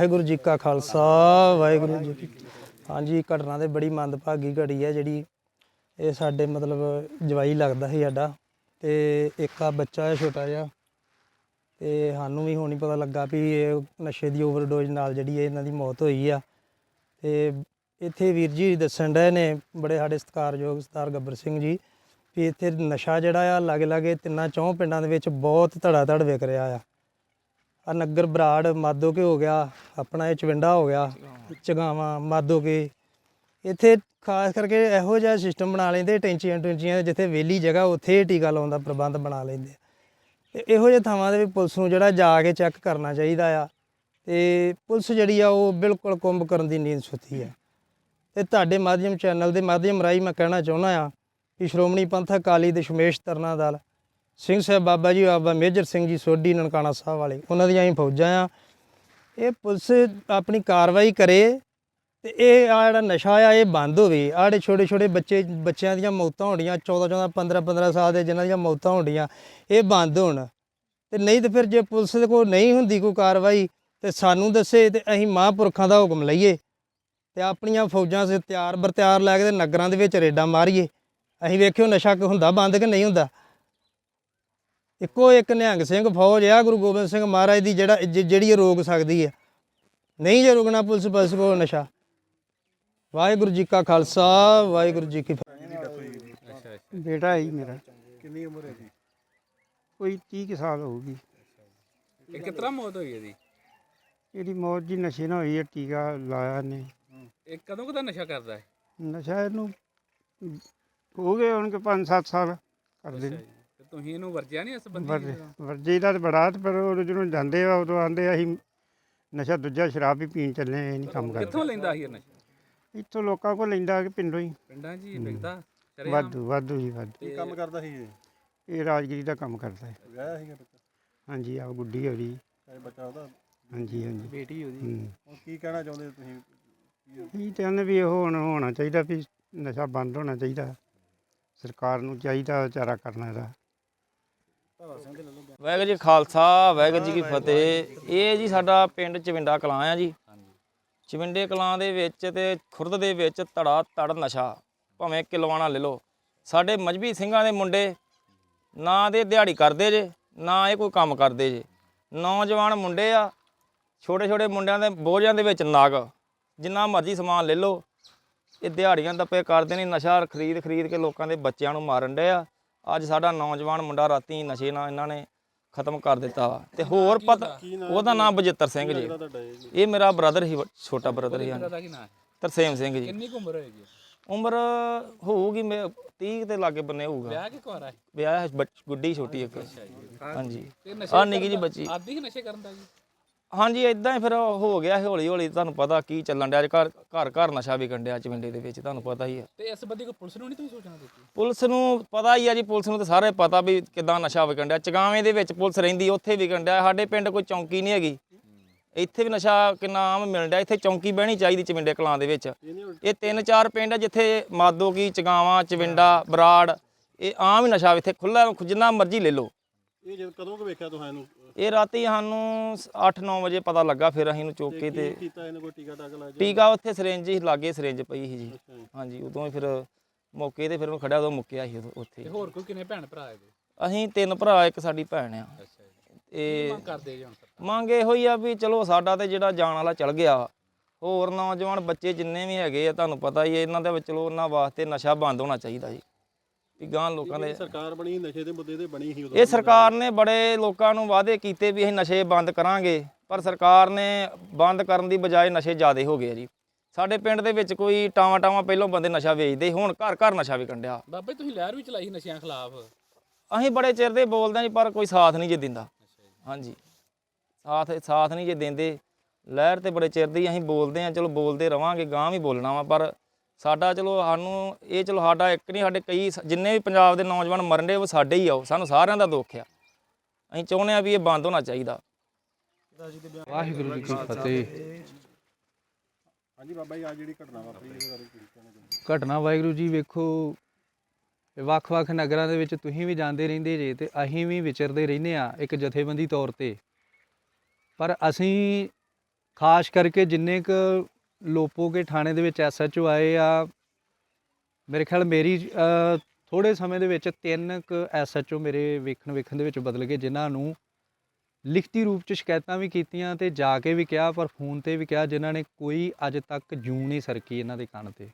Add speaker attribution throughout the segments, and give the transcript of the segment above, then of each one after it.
Speaker 1: ਵਾਹਿਗੁਰੂ ਜੀ ਕਾ ਖਾਲਸਾ, ਵਾਹਿਗੁਰੂ ਜੀ ਕੀ ਹਾਂਜੀ, ਘਟਨਾ ਤੇ ਬੜੀ ਮੰਦਭਾਗੀ ਘੜੀ ਹੈ ਜਿਹੜੀ ਇਹ ਸਾਡੇ ਮਤਲਬ ਜਵਾਈ ਲੱਗਦਾ ਸੀ ਸਾਡਾ ਤੇ ਇੱਕ ਆ ਬੱਚਾ ਹੈ ਛੋਟਾ ਜਿਹਾ ਤੇ ਸਾਨੂੰ ਵੀ ਹੁਣ ਹੀ ਪਤਾ ਲੱਗਾ ਵੀ ਇਹ ਨਸ਼ੇ ਦੀ ਓਵਰਡੋਜ਼ ਨਾਲ ਜਿਹੜੀ ਹੈ ਇਹਨਾਂ ਦੀ ਮੌਤ ਹੋਈ ਆ। ਤੇ ਇੱਥੇ ਵੀਰ ਜੀ ਦੱਸਣ ਰਹੇ ਨੇ, ਬੜੇ ਸਾਡੇ ਸਤਿਕਾਰਯੋਗ ਸਰਦਾਰ ਗੱਬਰ ਸਿੰਘ ਜੀ, ਵੀ ਇੱਥੇ ਨਸ਼ਾ ਜਿਹੜਾ ਆ ਲਾਗੇ ਲਾਗੇ ਤਿੰਨਾਂ ਚੌਂ ਪਿੰਡਾਂ ਦੇ ਵਿੱਚ ਬਹੁਤ ਧੜਾ ਧੜ ਵਿਕ ਰਿਹਾ ਆ। ਆ ਨਗਰ ਬਰਾੜ ਮਾਦੋਕੇ ਹੋ ਗਿਆ, ਆਪਣਾ ਇਹ ਚਵਿੰਡਾ ਹੋ ਗਿਆ, ਚਗਾਵਾਂ ਮਾਦੋਕੇ ਇੱਥੇ ਖਾਸ ਕਰਕੇ ਇਹੋ ਜਿਹਾ ਸਿਸਟਮ ਬਣਾ ਲੈਂਦੇ, ਟੈਂਚੀਆਂ ਟੁੰਚੀਆਂ, ਜਿੱਥੇ ਵਿਹਲੀ ਜਗ੍ਹਾ, ਉੱਥੇ ਟੀਕਾ ਲਾਉਣ ਦਾ ਪ੍ਰਬੰਧ ਬਣਾ ਲੈਂਦੇ। ਆ। ਤੇ ਇਹੋ ਜਿਹੇ ਥਾਵਾਂ ਦੇ ਵੀ ਪੁਲਿਸ ਨੂੰ ਜਿਹੜਾ ਜਾ ਕੇ ਚੈੱਕ ਕਰਨਾ ਚਾਹੀਦਾ ਆ। ਤੇ ਪੁਲਿਸ ਜਿਹੜੀ ਆ, ਉਹ ਬਿਲਕੁਲ ਕੁੰਭ ਕਰਨ ਦੀ ਨੀਂਦ ਸੁੱਤੀ ਆ। ਤੇ ਤੁਹਾਡੇ ਮਾਧਿਅਮ ਚੈਨਲ ਦੇ ਮਾਧਿਅਮ ਰਾਹੀਂ ਮੈਂ ਕਹਿਣਾ ਚਾਹੁੰਦਾ ਆ ਕਿ ਸ਼੍ਰੋਮਣੀ ਪੰਥਕ ਅਕਾਲੀ ਦਸ਼ਮੇਸ਼ ਤਰਨਾ ਦਲ ਸਿੰਘ ਸਾਹਿਬ ਬਾਬਾ ਜੀ, ਬਾਬਾ ਮੇਜਰ ਸਿੰਘ ਜੀ ਸੋਢੀ, ਨਨਕਾਣਾ ਸਾਹਿਬ ਵਾਲੇ, ਉਹਨਾਂ ਦੀਆਂ ਹੀ ਫੌਜਾਂ ਆ। ਇਹ ਪੁਲਿਸ ਆਪਣੀ ਕਾਰਵਾਈ ਕਰੇ ਤੇ ਇਹ ਆ ਜਿਹੜਾ ਨਸ਼ਾ ਆ, ਇਹ ਬੰਦ ਹੋਵੇ। ਆੜੇ ਛੋਟੇ ਛੋਟੇ ਬੱਚੇ, ਬੱਚਿਆਂ ਦੀਆਂ ਮੌਤਾਂ ਹੋਣੀਆਂ 14 14 15 15 ਸਾਲ ਦੇ ਜਿਨ੍ਹਾਂ ਦੀਆਂ ਮੌਤਾਂ ਹੋਣੀਆਂ, ਇਹ ਬੰਦ ਹੋਣ। ਤੇ ਨਹੀਂ ਤੇ ਫਿਰ ਜੇ ਪੁਲਿਸ ਦੇ ਕੋਲ ਨਹੀਂ ਹੁੰਦੀ ਕੋਈ ਕਾਰਵਾਈ, ਤੇ ਸਾਨੂੰ ਦੱਸੇ ਤੇ ਅਸੀਂ ਮਹਾਂਪੁਰਖਾਂ ਦਾ ਹੁਕਮ ਲਈਏ ਤੇ ਆਪਣੀਆਂ ਫੌਜਾਂ ਸੇ ਤਿਆਰ ਬਰਤਿਆਰ ਲੈ ਕੇ ਨਗਰਾਂ ਦੇ ਵਿੱਚ ਰੇਡਾਂ ਮਾਰੀਏ। ਅਸੀਂ ਵੇਖਿਓ ਨਸ਼ਾ ਕਿ ਹੁੰਦਾ ਬੰਦ ਕਿ ਨਹੀਂ ਹੁੰਦਾ। ਇੱਕੋ ਇੱਕ ਨਿਹੰਗ ਸਿੰਘ ਫੌਜ ਆ ਗੁਰੂ ਗੋਬਿੰਦ ਸਿੰਘ ਮਹਾਰਾਜ ਦੀ ਜਿਹੜਾ ਜਿਹੜੀ ਰੋਕ ਸਕਦੀ ਹੈ ਨਹੀਂ ਜੇ ਰੁਕਣਾ ਪੁਲਿਸ ਪੁਲਿਸ ਕੋਲ ਨਸ਼ਾ। ਵਾਹਿਗੁਰੂ ਜੀ ਕਾ ਖਾਲਸਾ ਵਾਹਿਗੁਰੂ ਜੀ ਕੀ ਫਤਿਹ।
Speaker 2: ਬੇਟਾ ਹੀ ਮੇਰਾ।
Speaker 3: ਕਿੰਨੀ ਉਮਰ ਹੈ ਜੀ?
Speaker 2: ਕੋਈ 30 ਕੁ ਸਾਲ ਹੋਊਗੀ।
Speaker 4: ਇਹ ਕਿਤਰਾ ਮੌਤ ਹੋਈ ਇਹਦੀ
Speaker 2: ਇਹਦੀ ਮੌਤ ਜੀ ਨਸ਼ੇ ਨਾਲ ਹੋਈ ਹੈ ਟੀਕਾ ਲਾਇਆ ਨੇ
Speaker 4: ਇਹ ਕਦੋਂ ਕਦਾ ਨਸ਼ਾ ਕਰਦਾ ਹੈ?
Speaker 2: ਨਸ਼ਾ ਇਹਨੂੰ ਹੋ ਗਏ ਹੁਣ ਕਿ 5-7 ਸਾਲ। ਕਰਦੇ ਨੇ।
Speaker 4: ਤੁਸੀਂ ਇਹਨੂੰ ਵਰਜਿਆ ਨਹੀਂ ਇਸ ਬੰਦੇ
Speaker 2: ਵਰਜੇ ਵਰਜੇ ਦਾ ਤੇ ਬੜਾ ਤੇ ਪਰ ਉਹ ਜਦੋਂ ਜਾਂਦੇ ਆ ਉਦੋਂ ਆਂਦੇ ਅਸੀਂ ਨਸ਼ਾ ਦੂਜਾ ਸ਼ਰਾਬ ਵੀ ਪੀਣ ਚੱਲੇ ਆ, ਇਹ ਨਹੀਂ ਕੰਮ
Speaker 4: ਕਿੱਥੋਂ
Speaker 2: ਕਰਦੇ
Speaker 4: ਲੈਂਦਾ ਸੀ ਇਹ ਨਸ਼ਾ?
Speaker 2: ਇੱਥੋਂ ਲੋਕਾਂ ਕੋਲ ਲੈਂਦਾ ਕਿ ਪਿੰਡੋਂ ਹੀ।
Speaker 4: ਪਿੰਡਾਂ 'ਚ ਹੀ ਵਿਕਦਾ ਸ਼ਰੇਆਮ?
Speaker 2: ਵਾਧੂ ਵਾਧੂ ਹੀ ਵਾਧੂ।
Speaker 3: ਕੀ ਕੰਮ ਕਰਦਾ ਸੀ ਇਹ?
Speaker 2: ਇਹ ਰਾਜਗੀਰੀ ਦਾ ਕੰਮ ਕਰਦਾ ਹੈ।
Speaker 3: ਵਿਆਹ ਸੀਗਾ ਬੱਚਾ?
Speaker 2: ਹਾਂਜੀ ਆ ਗੁੱਡੀ ਹੋ ਰਹੀ
Speaker 3: ਇਹ ਬੱਚਾ ਉਹਦਾ?
Speaker 2: ਹਾਂਜੀ ਹਾਂਜੀ।
Speaker 4: ਬੇਟੀ ਉਹਦੀ।
Speaker 2: ਹੂੰ।
Speaker 3: ਹੁਣ ਕੀ ਕਹਿਣਾ ਚਾਹੁੰਦੇ ਹੋ ਤੁਸੀਂ
Speaker 2: ਇਹ ਕਹਿੰਦੇ ਵੀ ਇਹ ਹੁਣ ਹੋਣਾ ਚਾਹੀਦਾ ਵੀ ਨਸ਼ਾ ਬੰਦ ਹੋਣਾ ਚਾਹੀਦਾ। ਸਰਕਾਰ ਨੂੰ ਚਾਹੀਦਾ ਵਿਚਾਰਾ ਕਰਨਾ ਇਹਦਾ।
Speaker 5: ਵਾਹਿਗੁਰੂ ਜੀ ਖਾਲਸਾ, ਵਾਹਿਗੁਰੂ ਜੀ ਕੀ ਫਤਿਹ। ਇਹ ਜੀ ਸਾਡਾ ਪਿੰਡ ਚਵਿੰਡਾ ਕਲਾਂ ਆ ਜੀ। ਚਵਿੰਡੇ ਕਲਾਂ ਦੇ ਵਿੱਚ ਤੇ ਖੁਰਦ ਦੇ ਵਿੱਚ ਧੜਾ ਧੜ ਨਸ਼ਾ, ਭਾਵੇਂ ਕਿਲਵਾਣਾ ਲੈ ਲਓ। ਸਾਡੇ ਮਜਬੀ ਸਿੰਘਾਂ ਦੇ ਮੁੰਡੇ ਨਾ ਦੇ ਦਿਹਾੜੀ ਕਰਦੇ ਜੇ, ਨਾ ਇਹ ਕੋਈ ਕੰਮ ਕਰਦੇ ਜੇ। ਨੌਜਵਾਨ ਮੁੰਡੇ ਆ ਛੋਟੇ ਛੋਟੇ ਮੁੰਡਿਆਂ ਦੇ ਬੋਝਾਂ ਦੇ ਵਿੱਚ ਨਾਗ। ਜਿੰਨਾ ਮਰਜ਼ੀ ਸਮਾਨ ਲੈ ਲਓ, ਇਹ ਦਿਹਾੜੀਆਂ ਦੱਪੇ ਕਰਦੇ ਨੇ ਨਸ਼ਾ ਖਰੀਦ ਖਰੀਦ ਕੇ ਲੋਕਾਂ ਦੇ ਬੱਚਿਆਂ ਨੂੰ ਮਾਰਨ ਡੇ ਆ। ਅੱਜ ਸਾਡਾ ਨੌਜਵਾਨ ਮੁੰਡਾ ਰਾਤੀ ਨਸ਼ੇ ਨਾਲ ਇਹਨਾਂ ਨੇ ਖਤਮ ਕਰ ਦਿੱਤਾ ਵਾ। ਤੇ ਹੋਰ ਪਤਾ ਉਹਦਾ ਨਾਮ ਬਜਿੱਤਰ ਸਿੰਘ ਜੀ।
Speaker 3: ਇਹ?
Speaker 5: ਮੇਰਾ ਬ੍ਰਦਰ ਹੀ ਛੋਟਾ ਬ੍ਰਦਰ ਹੀ
Speaker 4: ਹੈ?
Speaker 5: ਤਰਸੇਮ ਸਿੰਘ ਜੀ।
Speaker 4: ਕਿੰਨੀ ਉਮਰ ਹੋਏਗੀ?
Speaker 5: ਉਮਰ ਹੋਊਗੀ ਮੇ 30 ਦੇ ਲਾਗੇ ਬੰਨੇ ਹੋਊਗਾ।
Speaker 4: ਵਿਆਹ ਕਿ ਕੁਆਰਾ ਹੈ
Speaker 5: ਵਿਆਹ ਗੁੱਡੀ ਛੋਟੀ ਇੱਕ। ਹਾਂਜੀ। ਆ ਨਿੱਕੀ ਜੀ ਬੱਚੀ।
Speaker 4: ਆਦੀ ਨਸ਼ੇ ਕਰਨ ਦਾ ਜੀ?
Speaker 5: ਹਾਂਜੀ ਇਦਾਂ ਹੀ ਫਿਰ ਹੋ ਗਿਆ ਹੌਲੀ ਹੌਲੀ ਤੁਹਾਨੂੰ ਪਤਾ ਕੀ ਚੱਲਣ ਡਿਆ ਅੱਜ ਘਰ ਘਰ ਘਰ ਨਸ਼ਾ ਵਿਕਣ ਡਿਆ ਚਵਿੰਡੇ ਦੇ ਵਿੱਚ ਤੁਹਾਨੂੰ ਪਤਾ ਹੀ ਹੈ
Speaker 4: ਤੇ ਇਸ ਬੰਦੇ ਕੋ ਪੁਲਿਸ ਨੂੰ ਨਹੀਂ ਤੁਸੀਂ ਸੋਚਣਾ ਦਿੱਤੀ?
Speaker 5: ਪੁਲਿਸ ਨੂੰ ਪਤਾ ਹੀ ਆ ਜੀ ਪੁਲਿਸ ਨੂੰ ਤਾਂ ਸਾਰੇ ਪਤਾ ਵੀ ਕਿਦਾਂ ਨਸ਼ਾ ਵਿਕਣ ਡਿਆ। ਚਗਾਵੇਂ ਦੇ ਵਿੱਚ ਪੁਲਿਸ ਰਹਿੰਦੀ ਉੱਥੇ ਵਿਕਣ ਡਿਆ। ਸਾਡੇ ਪਿੰਡ ਕੋਈ ਚੌਂਕੀ ਨਹੀਂ ਹੈਗੀ। ਇੱਥੇ ਵੀ ਨਸ਼ਾ ਕਿੰਨਾ ਆਮ ਮਿਲਣ ਡਿਆ ਇੱਥੇ ਚੌਂਕੀ ਬਹਿਣੀ ਚਾਹੀਦੀ ਚਵਿੰਡੇ ਕਲਾਂ ਦੇ ਵਿੱਚ। ਇਹ ਤਿੰਨ ਚਾਰ ਪਿੰਡ ਆ ਜਿੱਥੇ ਮਾਦੋ ਕੀ ਚਗਾਵਾਂ ਚਵਿੰਡਾ ਬਰਾੜ ਇਹ ਆਮ ਹੀ ਨਸ਼ਾ ਇੱਥੇ ਖੁੱਲਾ ਜਿੰਨਾ ਮਰਜ਼ੀ ਲੈ ਲਓ।
Speaker 3: ਇਹ ਜਦ ਕਦੋਂ ਕੁ ਵੇਖਿਆ ਤੁਹਾਨੂੰ
Speaker 5: ਇਹ ਰਾਤੀ ਸਾਨੂੰ 8-9 ਵਜੇ ਪਤਾ ਲੱਗਾ ਫਿਰ ਅਸੀਂ ਇਹਨੂੰ ਚੁੱਕ ਕੇ ਤੇ
Speaker 3: ਕੀ ਕੀਤਾ ਇਹਨੇ ਕੋਈ ਟੀਕਾ ਟਾਕ ਲਾਇਆ?
Speaker 5: ਟੀਕਾ ਉੱਥੇ ਸਿਰਿੰਜ ਹੀ ਲਾਗੇ ਸਿਰਿੰਜ ਪਈ ਸੀ ਜੀ। ਹਾਂਜੀ ਉਦੋਂ ਹੀ ਫਿਰ ਮੌਕੇ ਤੇ ਫਿਰ ਉਹ ਖੜਿਆ ਉਦੋਂ ਮੁੱਕਿਆ ਸੀ ਉੱਥੇ।
Speaker 4: ਤੇ ਹੋਰ ਕੋਈ ਕਿੰਨੇ ਭੈਣ ਭਰਾ ਹੈਗੇ
Speaker 5: ਅਸੀਂ ਤਿੰਨ ਭਰਾ ਇੱਕ ਸਾਡੀ ਭੈਣ ਆ। ਇਹ
Speaker 4: ਮੰਗ ਕਰਦੇ ਜੀ
Speaker 5: ਮੰਗ ਇਹੋ ਹੀ ਆ ਵੀ ਚਲੋ ਸਾਡਾ ਤੇ ਜਿਹੜਾ ਜਾਣ ਵਾਲਾ ਚਲ ਗਿਆ ਹੋਰ ਨੌਜਵਾਨ ਬੱਚੇ ਜਿੰਨੇ ਵੀ ਹੈਗੇ ਆ ਤੁਹਾਨੂੰ ਪਤਾ ਹੀ ਹੈ ਇਹਨਾਂ ਦੇ ਵਿੱਚ ਚਲੋ ਉਹਨਾਂ ਵਾਸਤੇ ਨਸ਼ਾ ਬੰਦ ਹੋਣਾ ਚਾਹੀਦਾ ਜੀ। ਵੀ ਗਾਂ ਲੋਕਾਂ ਦੇ
Speaker 3: ਸਰਕਾਰ ਬਣੀ ਨਸ਼ੇ ਦੇ ਮੁੱਦੇ ਤੇ ਬਣੀ ਸੀ ਉਦੋਂ
Speaker 5: ਇਹ ਸਰਕਾਰ ਨੇ ਬੜੇ ਲੋਕਾਂ ਨੂੰ ਵਾਅਦੇ ਕੀਤੇ ਵੀ ਅਸੀਂ ਨਸ਼ੇ ਬੰਦ ਕਰਾਂਗੇ ਪਰ ਸਰਕਾਰ ਨੇ ਬੰਦ ਕਰਨ ਦੀ ਬਜਾਏ ਨਸ਼ੇ ਜ਼ਿਆਦੇ ਹੋ ਗਏ ਆ ਜੀ। ਸਾਡੇ ਪਿੰਡ ਦੇ ਵਿੱਚ ਕੋਈ ਟਾਵਾਂ ਟਾਵਾਂ ਪਹਿਲੋਂ ਬੰਦੇ ਨਸ਼ਾ ਵੇਚਦੇ ਹੁਣ ਘਰ ਘਰ ਨਸ਼ਾ ਵਿਕਣ ਡਿਆ।
Speaker 4: ਬਾਬੇ ਤੁਸੀਂ ਲਹਿਰ ਵੀ ਚਲਾਈ ਸੀ ਨਸ਼ਿਆਂ ਖਿਲਾਫ?
Speaker 5: ਅਸੀਂ ਬੜੇ ਚਿਰ ਦੇ ਬੋਲਦੇ ਹਾਂ ਜੀ ਪਰ ਕੋਈ ਸਾਥ ਨਹੀਂ ਜੇ ਦਿੰਦਾ। ਹਾਂਜੀ। ਸਾਥ ਸਾਥ ਨਹੀਂ ਜੇ ਦਿੰਦੇ। ਲਹਿਰ ਤੇ ਬੜੇ ਚਿਰ ਦੀ ਅਸੀਂ ਬੋਲਦੇ ਹਾਂ ਚਲੋ ਬੋਲਦੇ ਰਵਾਂਗੇ ਗਾਂ ਵੀ ਬੋਲਣਾ ਵਾ ਪਰ ਸਾਡਾ ਚਲੋ ਸਾਨੂੰ ਇਹ ਚਲੋ ਸਾਡਾ ਇੱਕ ਨਹੀਂ ਸਾਡੇ ਕਈ ਜਿੰਨੇ ਵੀ ਪੰਜਾਬ ਦੇ ਨੌਜਵਾਨ ਮਰਨ ਦੇ ਉਹ ਸਾਡੇ ਹੀ ਆਓ ਸਾਨੂੰ ਸਾਰਿਆਂ ਦਾ ਦੁੱਖ ਆ। ਅਸੀਂ ਚਾਹੁੰਦੇ ਆ ਵੀ ਇਹ ਬੰਦ ਹੋਣਾ ਚਾਹੀਦਾ।
Speaker 6: ਵਾਹਿਗੁਰੂ ਜੀ ਕੀ ਫਤਿਹ।
Speaker 3: ਹਾਂਜੀ ਬਾਬਾ ਜੀ ਆ ਜਿਹੜੀ ਘਟਨਾ ਵਾਪਰੀ ਇਹਦੇ ਬਾਰੇ ਕੀ ਕਹਿਣਾ ਚਾਹੁੰਦੇ
Speaker 6: ਘਟਨਾ ਵਾਹਿਗੁਰੂ ਜੀ ਵੇਖੋ ਵੱਖ-ਵੱਖ ਨਗਰਾਂ ਦੇ ਵਿੱਚ ਤੁਸੀਂ ਵੀ ਜਾਂਦੇ ਰਹਿੰਦੇ ਜੇ ਤੇ ਅਸੀਂ ਵੀ ਵਿਚਰਦੇ ਰਹਿੰਦੇ ਆ ਇੱਕ ਜਥੇਬੰਦੀ ਤੌਰ ਤੇ। ਪਰ ਅਸੀਂ ਖਾਸ ਕਰਕੇ ਜਿੰਨੇ ਕ ਲੋਪੋਗੇ ਥਾਣੇ ਦੇ ਵਿੱਚ ਐਸਐਚਓ ਆਏ ਆ। ਮੇਰੇ ਖਿਆਲ ਮੇਰੀ ਥੋੜੇ ਸਮੇਂ ਦੇ ਵਿੱਚ ਤਿੰਨ ਕ ਐਸਐਚਓ ਮੇਰੇ ਵੇਖਣ ਵੇਖਣ ਦੇ ਵਿੱਚ ਬਦਲ ਗਏ, ਜਿਨ੍ਹਾਂ ਨੂੰ ਲਿਖਤੀ ਰੂਪ ਚ ਸ਼ਿਕਾਇਤਾਂ ਵੀ ਕੀਤੀਆਂ ਤੇ ਜਾ ਕੇ ਵੀ ਕਿਹਾ, ਪਰ ਫੋਨ ਤੇ ਵੀ ਕਿਹਾ, ਜਿਨ੍ਹਾਂ ਨੇ ਕੋਈ ਅੱਜ ਤੱਕ ਜੂ ਨਹੀਂ ਸਰਕੀ ਇਹਨਾਂ ਦੇ ਕੰਨ ਤੇ।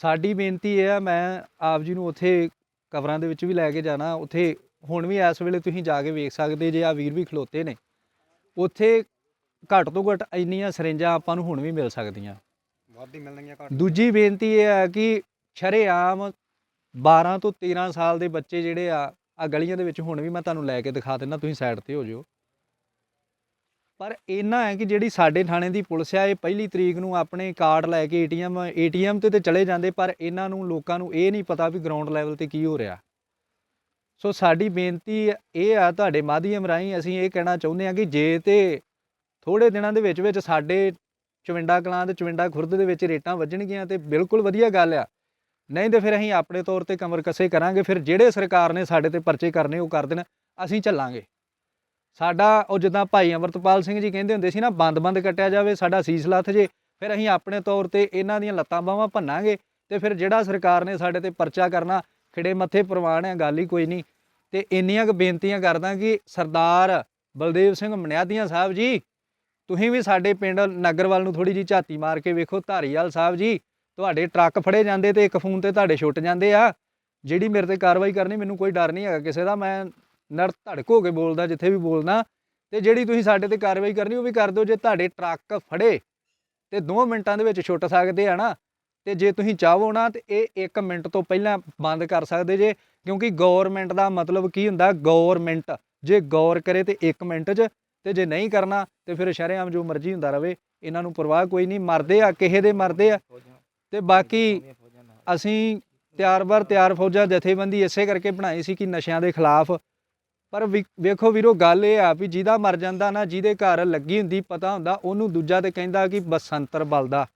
Speaker 6: ਸਾਡੀ ਬੇਨਤੀ ਇਹ ਆ, ਮੈਂ ਆਪ ਜੀ ਨੂੰ ਉੱਥੇ ਕਵਰਾਂ ਦੇ ਵਿੱਚ ਵੀ ਲੈ ਕੇ ਜਾਣਾ। ਉੱਥੇ ਹੁਣ ਵੀ ਇਸ ਵੇਲੇ ਤੁਸੀਂ ਜਾ ਕੇ ਵੇਖ ਸਕਦੇ, ਜੇ ਆ ਵੀਰ ਵੀ ਖਲੋਤੇ ਨੇ, ਉੱਥੇ ਘੱਟ ਤੋਂ ਘੱਟ ਇੰਨੀਆਂ ਸਰਿੰਜਾਂ ਆਪਾਂ ਨੂੰ ਹੁਣ ਵੀ ਮਿਲ ਸਕਦੀਆਂ।
Speaker 2: ਵਾਧੀ ਮਿਲਣਗੀਆਂ ਘੱਟ
Speaker 6: ਦੂਜੀ ਬੇਨਤੀ ਇਹ ਹੈ ਕਿ ਸ਼ਰੇਆਮ 12 ਤੋਂ 13 ਸਾਲ ਦੇ ਬੱਚੇ ਜਿਹੜੇ ਆ ਆ ਗਲੀਆਂ ਦੇ ਵਿੱਚ ਹੁਣ ਵੀ ਮੈਂ ਤੁਹਾਨੂੰ ਲੈ ਕੇ ਦਿਖਾ ਦਿੰਦਾ ਤੁਸੀਂ ਸਾਈਡ ਤੇ ਹੋ ਜਿਓ। ਪਰ ਇਹਨਾਂ ਹੈ ਕਿ ਜਿਹੜੀ ਸਾਡੇ ਥਾਣੇ ਦੀ ਪੁਲਿਸ ਆ ਇਹ ਪਹਿਲੀ ਤਰੀਕ ਨੂੰ ਆਪਣੇ ਕਾਰਡ ਲੈ ਕੇ ਏਟੀਐਮ ਏਟੀਐਮ ਤੇ ਤੇ ਚਲੇ ਜਾਂਦੇ ਪਰ ਇਹਨਾਂ ਨੂੰ ਲੋਕਾਂ ਨੂੰ ਇਹ ਨਹੀਂ ਪਤਾ ਵੀ ਗਰਾਊਂਡ ਲੈਵਲ ਤੇ ਕੀ ਹੋ ਰਿਹਾ। ਸੋ ਸਾਡੀ ਬੇਨਤੀ ਇਹ ਆ ਤੁਹਾਡੇ ਮਾਧਿਅਮ ਰਾਹੀਂ ਅਸੀਂ ਇਹ ਕਹਿਣਾ ਚਾਹੁੰਦੇ ਹਾਂ ਕਿ ਜੇ ਤੇ ਥੋੜੇ ਦਿਨਾਂ ਦੇ ਵਿੱਚ ਵਿੱਚ ਸਾਡੇ ਚਵਿੰਡਾ ਕਲਾਂ ਤੇ ਚਵਿੰਡਾ ਖੁਰਦ ਦੇ ਵਿੱਚ ਰੇਟਾਂ ਵੱਜਣਗੀਆਂ ਤੇ ਬਿਲਕੁਲ ਵਧੀਆ ਗੱਲ ਆ। ਨਹੀਂ ਤੇ ਫਿਰ ਅਸੀਂ ਆਪਣੇ ਤੌਰ ਤੇ ਕਮਰ ਕੱਸੇ ਕਰਾਂਗੇ, ਫਿਰ ਜਿਹੜੇ ਸਰਕਾਰ ਨੇ ਸਾਡੇ ਤੇ ਪਰਚੇ ਕਰਨੇ ਉਹ ਕਰ ਦੇਣ, ਅਸੀਂ ਚੱਲਾਂਗੇ। ਸਾਡਾ, ਉਹ ਜਿੱਦਾਂ ਭਾਈ ਅਮਰਤਪਾਲ ਸਿੰਘ ਜੀ ਕਹਿੰਦੇ ਹੁੰਦੇ ਸੀ ਨਾ, ਬੰਦ-ਬੰਦ ਕੱਟਿਆ ਜਾਵੇ, ਸਾਡਾ ਸੀਸ ਲੱਥ ਜੇ, ਫਿਰ ਅਸੀਂ ਆਪਣੇ ਤੌਰ ਤੇ ਇਹਨਾਂ ਦੀਆਂ ਲੱਤਾਂ ਬਾਹਾਂ ਭੰਨਾਂਗੇ ਤੇ ਫਿਰ ਜਿਹੜਾ ਸਰਕਾਰ ਨੇ ਸਾਡੇ ਤੇ ਪਰਚਾ ਕਰਨਾ, ਖਿੜੇ ਮੱਥੇ ਪ੍ਰਵਾਨ ਹੈ ਗੱਲ ਹੀ ਕੋਈ ਨਹੀਂ। ਤੇ ਇੰਨੀਆਂ ਕੁ ਬੇਨਤੀਆਂ ਕਰਦਾ ਕਿ ਸਰਦਾਰ ਬਲਦੇਵ ਸਿੰਘ ਮਨਿਆਦੀਆਂ ਸਾਹਿਬ ਜੀ ਤੁਸੀਂ ਵੀ ਸਾਡੇ ਪਿੰਡ ਨਗਰਵਾਲ ਨੂੰ ਥੋੜੀ ਜੀ ਝਾਤੀ ਮਾਰ ਕੇ ਵੇਖੋ, ਧਾਰੀਵਾਲ ਸਾਹਿਬ ਜੀ, ਤੁਹਾਡੇ ਟਰੱਕ ਫੜੇ ਜਾਂਦੇ ਤੇ ਇੱਕ ਫੋਨ ਤੇ ਤੁਹਾਡੇ ਛੁੱਟ ਜਾਂਦੇ ਆ। ਜਿਹੜੀ ਮੇਰੇ ਤੇ ਕਾਰਵਾਈ ਕਰਨੀ, ਮੈਨੂੰ ਕੋਈ ਡਰ ਨਹੀਂ ਹੈਗਾ ਕਿਸੇ ਦਾ, ਮੈਂ ਨੜ ਧੜਕ ਹੋ ਕੇ ਬੋਲਦਾ, ਜਿੱਥੇ ਵੀ ਬੋਲਦਾ। ਤੇ ਜਿਹੜੀ ਤੁਸੀਂ ਸਾਡੇ ਤੇ ਕਾਰਵਾਈ ਕਰਨੀ, ਉਹ ਵੀ ਕਰ ਦਿਓ, ਜੇ ਤੁਹਾਡੇ ਟਰੱਕ ਫੜੇ, ਤੇ 2 ਮਿੰਟਾਂ ਦੇ ਵਿੱਚ ਛੁੱਟ ਸਕਦੇ ਆ ਨਾ। ਤੇ ਜੇ ਤੁਸੀਂ ਚਾਹੋ ਨਾ, ਤੇ ਇਹ 1 ਮਿੰਟ ਤੋਂ ਪਹਿਲਾਂ ਬੰਦ ਕਰ ਸਕਦੇ ਜੇ, ਕਿਉਂਕਿ ਗਵਰਨਮੈਂਟ ਦਾ ਮਤਲਬ ਕੀ ਹੁੰਦਾ? ਗਵਰਨਮੈਂਟ ਜੇ ਗੌਰ ਕਰੇ ਤੇ 1 ਮਿੰਟ 'ਚ ਤੇ ਜੇ ਨਹੀਂ ਕਰਨਾ ਤੇ ਫਿਰ ਸ਼ਰੇਆਮ ਜੋ ਮਰਜ਼ੀ ਹੁੰਦਾ ਰਵੇ, ਇਹਨਾਂ ਨੂੰ ਪਰਵਾਹ ਕੋਈ ਨਹੀਂ, ਮਰਦੇ ਆ, ਕਿਸੇ ਦੇ ਮਰਦੇ ਆ। ਤੇ ਬਾਕੀ ਅਸੀਂ ਤਿਆਰ ਬਰ ਤਿਆਰ ਫੌਜਾਂ ਜਥੇਬੰਦੀ ਇਸੇ ਕਰਕੇ ਬਣਾਈ ਸੀ ਕਿ ਨਸ਼ਿਆਂ ਦੇ ਖਿਲਾਫ। ਪਰ ਵੀ- ਵੇਖੋ ਵੀਰੋ, ਗੱਲ ਇਹ ਆ ਵੀ ਜਿਹਦਾ ਮਰ ਜਾਂਦਾ ਨਾ, ਜਿਹਦੇ ਘਰ ਲੱਗੀ ਹੁੰਦੀ, ਪਤਾ ਹੁੰਦਾ, ਉਹਨੂੰ ਦੂਜਾ ਤੇ ਕਹਿੰਦਾ ਕਿ ਬਸੰਤਰ ਬਲਦਾ।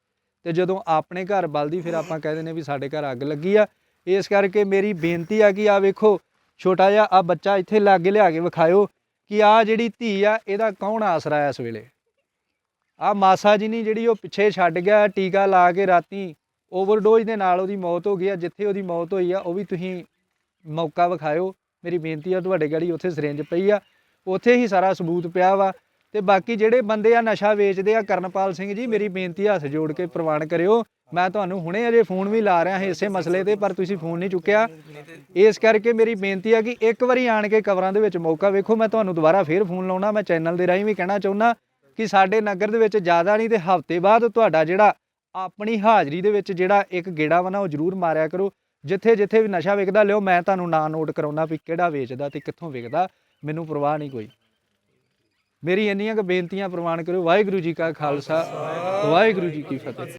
Speaker 6: ਤੇ ਜਦੋਂ ਆਪਣੇ ਘਰ ਬਲਦੀ, ਫਿਰ ਆਪਾਂ ਕਹਿੰਦੇ ਨੇ ਵੀ ਸਾਡੇ ਘਰ ਅੱਗ ਲੱਗੀ ਆ। ਇਸ ਕਰਕੇ ਮੇਰੀ ਬੇਨਤੀ ਆ ਕਿ ਆ ਵੇਖੋ, ਛੋਟਾ ਜਿਹਾ ਆ ਬੱਚਾ ਇੱਥੇ ਲਾਗੇ ਲਿਆ ਕੇ ਵਿਖਾਇਓ। ਕਿ ਆ ਜਿਹੜੀ ਧੀ ਆ, ਇਹਦਾ ਕੌਣ ਆਸਰਾ ਹੈ ਇਸ ਵੇਲੇ? ਆ ਮਾਸਾ ਜੀ ਨਹੀਂ ਜਿਹੜੀ ਉਹ ਪਿੱਛੇ ਛੱਡ ਗਿਆ, ਟੀਕਾ ਲਾ ਕੇ ਰਾਤੀ ਓਵਰਡੋਜ਼ ਦੇ ਨਾਲ ਉਹਦੀ ਮੌਤ ਹੋ ਗਈ ਆ, ਜਿੱਥੇ ਉਹਦੀ ਮੌਤ ਹੋਈ ਆ, ਉਹ ਵੀ ਤੁਸੀਂ ਮੌਕਾ ਵਿਖਾਇਓ। ਮੇਰੀ ਬੇਨਤੀ ਆ, ਤੁਹਾਡੇ ਗਾੜੀ ਉੱਥੇ ਸਿਰਿੰਜ ਪਈ ਆ। ਉੱਥੇ ਹੀ ਸਾਰਾ ਸਬੂਤ ਪਿਆ ਵਾ। ਤੇ ਬਾਕੀ ਜਿਹੜੇ ਬੰਦੇ ਆ ਨਸ਼ਾ ਵੇਚਦੇ ਆ, ਕਰਨਪਾਲ ਸਿੰਘ ਜੀ, ਮੇਰੀ ਬੇਨਤੀ ਹੱਥ ਜੋੜ ਕੇ ਪ੍ਰਵਾਨ ਕਰਿਓ। ਮੈਂ ਤੁਹਾਨੂੰ ਹੁਣੇ ਅਜੇ ਫੋਨ ਵੀ ਲਾ ਰਿਹਾ ਹਾਂ ਇਸੇ ਮਸਲੇ ਤੇ, ਪਰ ਤੁਸੀਂ ਫੋਨ ਨਹੀਂ ਚੁੱਕਿਆ। ਇਸ ਕਰਕੇ ਮੇਰੀ ਬੇਨਤੀ ਆ ਕਿ ਇੱਕ ਵਾਰੀ ਆਣ ਕੇ ਕਵਰਾਂ ਦੇ ਵਿੱਚ ਮੌਕਾ ਵੇਖੋ। ਮੈਂ ਤੁਹਾਨੂੰ ਦੁਬਾਰਾ ਫੇਰ ਫੋਨ ਲਾਉਣਾ। ਮੈਂ ਚੈਨਲ ਦੇ ਰਾਹੀਂ ਵੀ ਕਹਿਣਾ ਚਾਹੁੰਦਾ ਕਿ ਸਾਡੇ ਨਗਰ ਦੇ ਵਿੱਚ ਜ਼ਿਆਦਾ ਨਹੀਂ ਤੇ ਹਫ਼ਤੇ ਬਾਅਦ ਤੁਹਾਡਾ ਜਿਹੜਾ ਆਪਣੀ ਹਾਜ਼ਰੀ ਦੇ ਵਿੱਚ ਜਿਹੜਾ ਇੱਕ ਗੇੜਾ ਵਾ ਨਾ, ਉਹ ਜ਼ਰੂਰ ਮਾਰਿਆ ਕਰੋ। ਜਿੱਥੇ ਜਿੱਥੇ ਵੀ ਨਸ਼ਾ ਵਿਕਦਾ, ਲਿਓ, ਮੈਂ ਤੁਹਾਨੂੰ ਨਾਂ ਨੋਟ ਕਰਾਉਣਾ ਵੀ ਕਿਹੜਾ ਵੇਚਦਾ ਤੇ ਕਿੱਥੋਂ ਵਿਕਦਾ। ਮੈਨੂੰ ਪਰਵਾਹ ਨਹੀਂ ਕੋਈ। ਮੇਰੀ ਇੰਨੀਆਂ ਕੁ ਬੇਨਤੀਆਂ ਪ੍ਰਵਾਨ ਕਰਿਓ। ਵਾਹਿਗੁਰੂ ਜੀ ਕਾ ਖਾਲਸਾ, ਵਾਹਿਗੁਰੂ ਜੀ ਕੀ ਫਤਿਹ।